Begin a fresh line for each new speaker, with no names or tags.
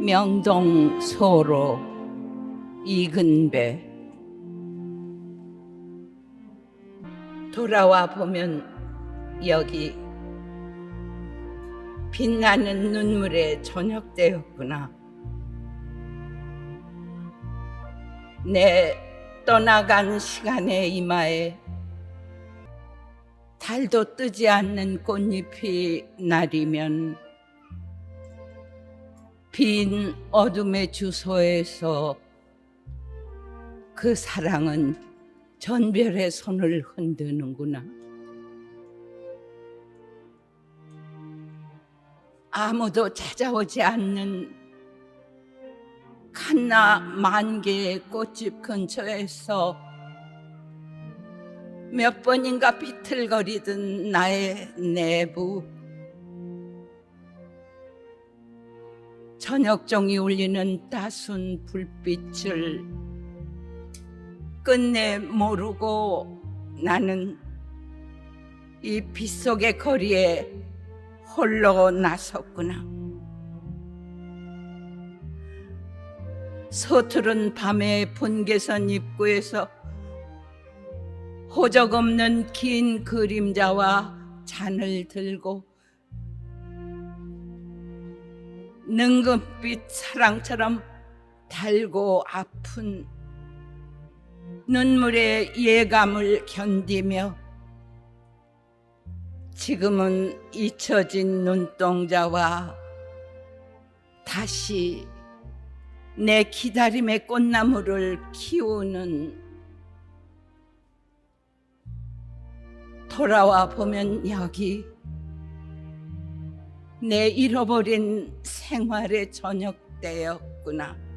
명동 소로 이근배 돌아와 보면 여기 빛나는 눈물의 저녁 때였구나. 내 떠나간 시간의 이마에 달도 뜨지 않는 꽃잎이 날이면 빈 어둠의 주소에서 그 사랑은 전별의 손을 흔드는구나. 아무도 찾아오지 않는 칸나 만 개의 꽃집 근처에서 몇 번인가 비틀거리던 나의 내부 저녁종이 울리는 따순 불빛을 끝내 모르고 나는 이 빗속의 거리에 홀로 나섰구나. 서투른 밤의 분계선 입구에서 호적 없는 긴 그림자와 잔을 들고 능금빛 사랑처럼 달고 아픈 눈물의 예감을 견디며 지금은 잊혀진 눈동자와 다시 내 기다림의 꽃나무를 키우는 돌아와 보면 여기 내 잃어버린 생활의 저녁 때였구나.